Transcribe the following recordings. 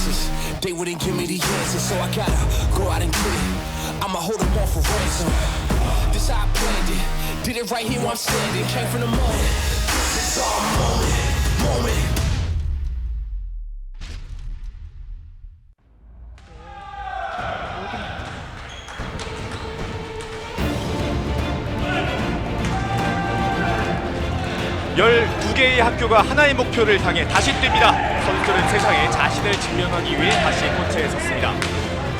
chances. They wouldn't give me the answers, so I gotta go out and get it. I'ma hold them off for ransom. This how I planned it. Did it right here I'm standing. Came from the moment. This is our moment. Moment. 열두 개의 학교가 하나의 목표를 향해 다시 뜁니다. 선수들은 세상에 자신을 증명하기 위해 다시 코트에 섰습니다.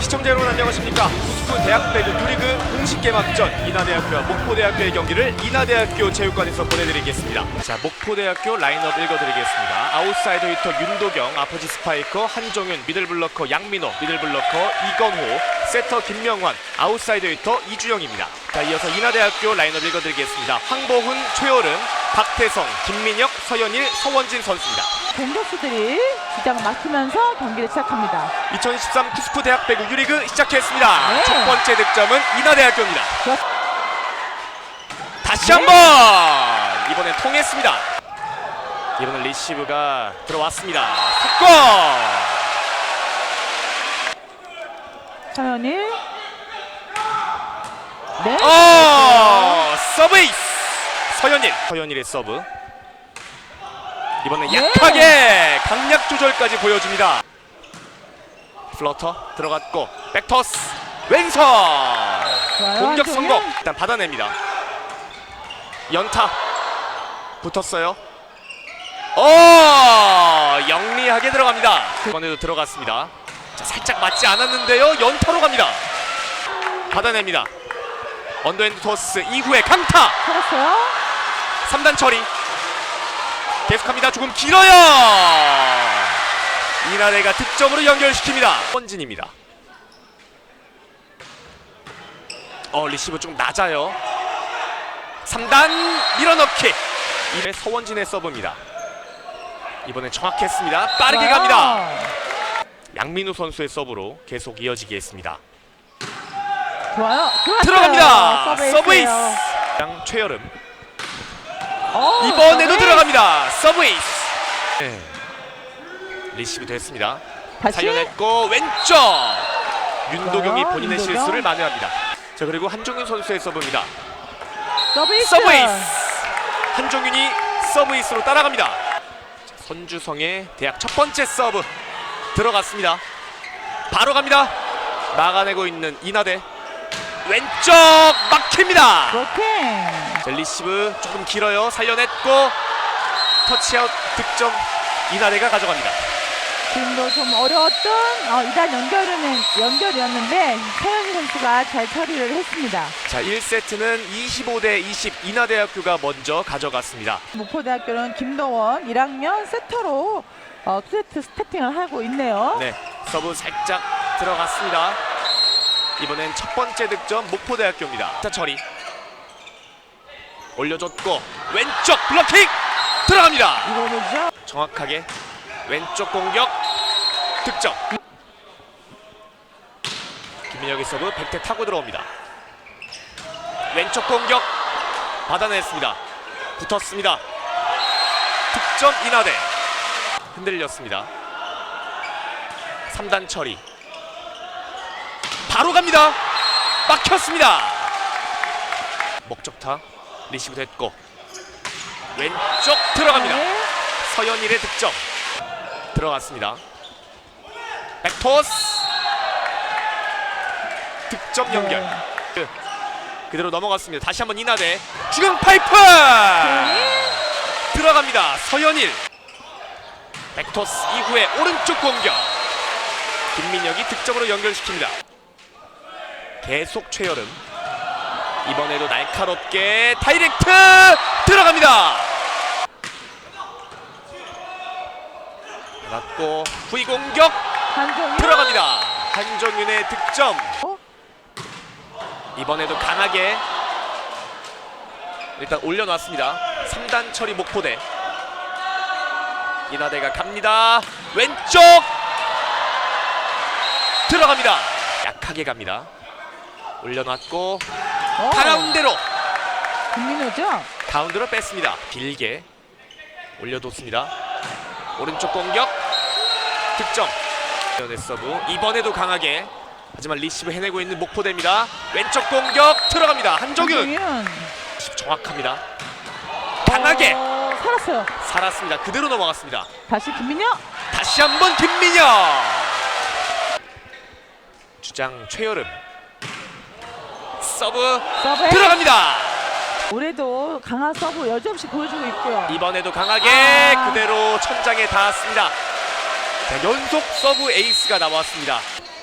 시청자 여러분 안녕하십니까? 구스쿠 대학 배구 두리그 공식 개막전 인하대학교와 목포대학교의 경기를 인하대학교 체육관에서 보내드리겠습니다. 자, 목포대학교 라인업 읽어드리겠습니다. 아웃사이더 히터 윤도경, 아퍼지 스파이커 한종윤, 미들블러커 양민호, 미들블러커 이건호, 세터 김명환, 아웃사이더 히터 이주영입니다. 자, 이어서 인하대학교 라인업 읽어드리겠습니다. 황보훈, 최여름, 박태성, 김민혁, 서현일, 서원진 선수입니다. 공격수들이 주장 맡으면서 경기를 시작합니다. 2023 쿠스프 대학 배구 유리그 시작했습니다. 네. 첫 번째 득점은 인하대학교입니다. 좋았- 다시 네. 한번 이번엔 통했습니다. 이번엔 리시브가 들어왔습니다. 석권 서현일. 네. 어 서브이스 서현일 서현일의 서브 이번엔 네. 약하게 강약 조절까지 보여줍니다. 플러터 들어갔고 백터스 왼손 좋아요, 공격. 성공 일단 받아냅니다. 연타 붙었어요. 어 영리하게 들어갑니다. 이번에도 들어갔습니다. 자, 살짝 맞지 않았는데요. 연타로 갑니다. 받아냅니다. 언더핸드 토스 이후에 강타 살았어요. 3단 처리 계속합니다. 조금 길어요. 이나래가 득점으로 연결시킵니다. 헌진입니다. 어 리시브 좀 낮아요. 3단 밀어넣기. 이에 서원진의 서브입니다. 이번엔 정확했습니다. 빠르게. 갑니다. 양민우 선수의 서브로 계속 이어지게 했습니다. 좋아요. 들어갔어요. 들어갑니다. 서브이스. 양 최여름 어, 이번에도 서브에이스. 들어갑니다. 서브이스. 네. 리시브 됐습니다. 다시. 살려냈고 왼쪽. 윤도경이 좋아요, 본인의 윤도경. 실수를 만회합니다. 자 그리고 한종윤 선수의 서브입니다. 서브이스. 서브이스. 한종윤이 서브이스로 따라갑니다. 자, 선주성의 대학 첫 번째 서브 들어갔습니다. 바로 갑니다. 막아내고 있는 이나대 왼쪽 막힙니다. 브로킹. 자, 리시브 조금 길어요. 살려냈고 터치아웃 득점 이나대가 가져갑니다. 지금도 좀 어려웠던 어, 이단 연결은 연결이었는데 서현일 선수가 잘 처리를 했습니다. 자, 1세트는 25대 20 이나대학교가 먼저 가져갔습니다. 목포대학교는 김도원 1학년 세터로 어, 투세트 스태핑을 하고 있네요. 네, 서브 살짝 들어갔습니다. 이번엔 첫 번째 득점 목포대학교입니다. 자, 처리 올려줬고 왼쪽 블로킹 들어갑니다. 이거죠. 정확하게 왼쪽 공격. 득점. 김민혁의 서브 백태 타고 들어옵니다. 왼쪽 공격. 받아냈습니다. 붙었습니다. 득점 이나대. 흔들렸습니다. 3단 처리. 바로 갑니다. 막혔습니다. 목적타. 리시브 됐고. 왼쪽 들어갑니다. 네. 서현일의 득점 들어갔습니다. 백토스 득점 연결 네. 끝. 그대로 넘어갔습니다. 다시 한번 이나대 주경 파이프 들어갑니다. 서현일 백토스 이후에 오른쪽 공격 김민혁이 득점으로 연결시킵니다. 계속 최여름 이번에도 날카롭게 다이렉트 들어갑니다. 맞고 후위 공격 한종현 들어갑니다. 한정윤의 득점. 어? 이번에도 강하게 일단 올려놨습니다. 3단 처리 목포대. 이나대가 갑니다. 왼쪽 들어갑니다. 약하게 갑니다. 올려놨고 어, 가운데로 김민호죠. 가운데로 뺐습니다. 길게 올려뒀습니다. 오른쪽 공격 득점 연의 서브 이번에도 강하게 하지만 리시브 해내고 있는 목포대입니다. 왼쪽 공격 들어갑니다. 한정윤 한정윤. 정확합니다. 강하게 어, 살았어요. 살았습니다. 그대로 넘어갔습니다. 다시 김민혁. 다시 한번 김민혁 주장 최여름 서브 서브 들어갑니다. 올해도 강한 서브 여지없이 보여주고 있고요. 이번에도 강하게 아. 그대로 천장에 닿았습니다. 자, 연속 서브 에이스가 나왔습니다.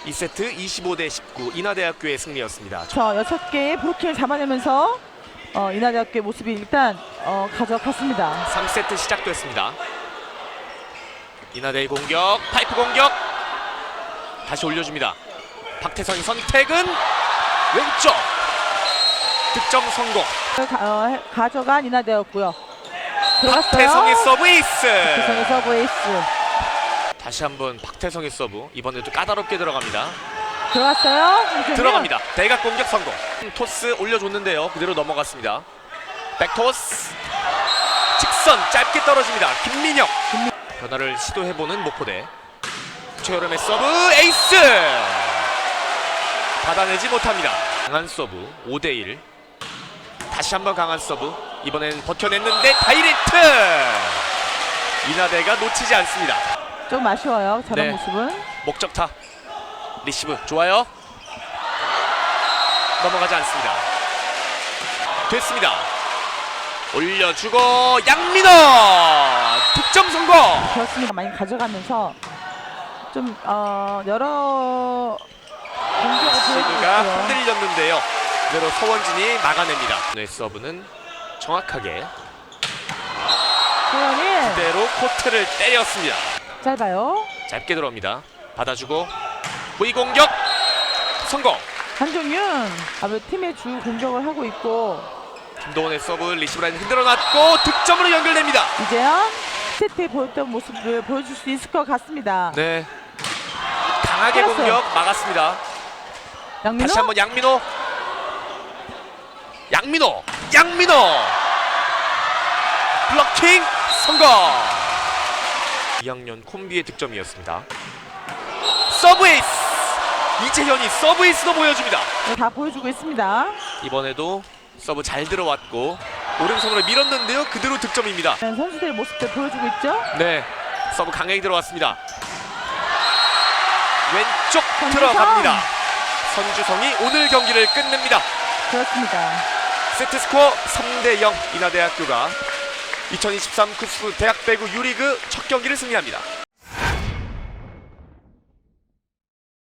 2세트 25대 19 인하대학교의 승리였습니다. 저 여섯 개의 브로킹을 잡아내면서 어, 인하대학교의 모습이 일단 어, 가져갔습니다. 3세트 시작됐습니다. 이나대의 공격, 파이프 공격. 다시 올려줍니다. 박태성의 선택은 왼쪽. 득점 성공. 가, 어, 해- 가져간 인하대였고요. 들어갔어요. 박태성의 서브 에이스. 박태성의 서브 에이스. 다시 한번 박태성의 서브. 이번에도 까다롭게 들어갑니다. 들어갔어요. 한정윤. 들어갑니다. 대각 공격 성공. 토스 올려줬는데요. 그대로 넘어갔습니다. 백토스. 직선 짧게 떨어집니다. 김민혁. 변화를 시도해보는 목포대. 최여름의 서브 에이스. 받아내지 못합니다. 강한 서브 5대1. 다시 한번 강한 서브. 이번엔 버텨냈는데 다이렉트. 이나대가 놓치지 않습니다. 좀 아쉬워요. 저런 네. 모습은. 목적타 리시브 좋아요 넘어가지 않습니다 됐습니다 올려주고 양민호 득점 성공 그렇습니다. 많이 가져가면서 좀 어, 여러 있고요. 흔들렸는데요 그대로 서원진이 막아냅니다 네 서브는 정확하게 소연이 그대로 코트를 때렸습니다 짧아요. 짧게 들어옵니다 받아주고 V 공격 성공 한종윤 아무래도 팀의 주 공격을 하고 있고 김도원의 서브 리시브 라인 흔들어 놨고 득점으로 연결됩니다 이제현 세트에 보였던 모습을 보여줄 수 있을 것 같습니다. 네. 강하게 살았어요. 공격 막았습니다. 양민호 다시 한번 양민호. 양민호. 양민호. 블로킹 성공. 2학년 콤비의 득점이었습니다. 서브 에이스. 이재현이 서브 에이스도 보여줍니다. 네, 다 보여주고 있습니다. 이번에도 서브 잘 들어왔고 오른손으로 밀었는데요. 그대로 득점입니다. 선수들의 모습들 보여주고 있죠. 네, 서브 강하게 들어왔습니다. 왼쪽 선주성. 들어갑니다. 선주성이 오늘 경기를 끝냅니다. 그렇습니다. 세트 스코어 3대 0 인하대학교가 2023 쿠스 대학 배구 유리그 첫 경기를 승리합니다.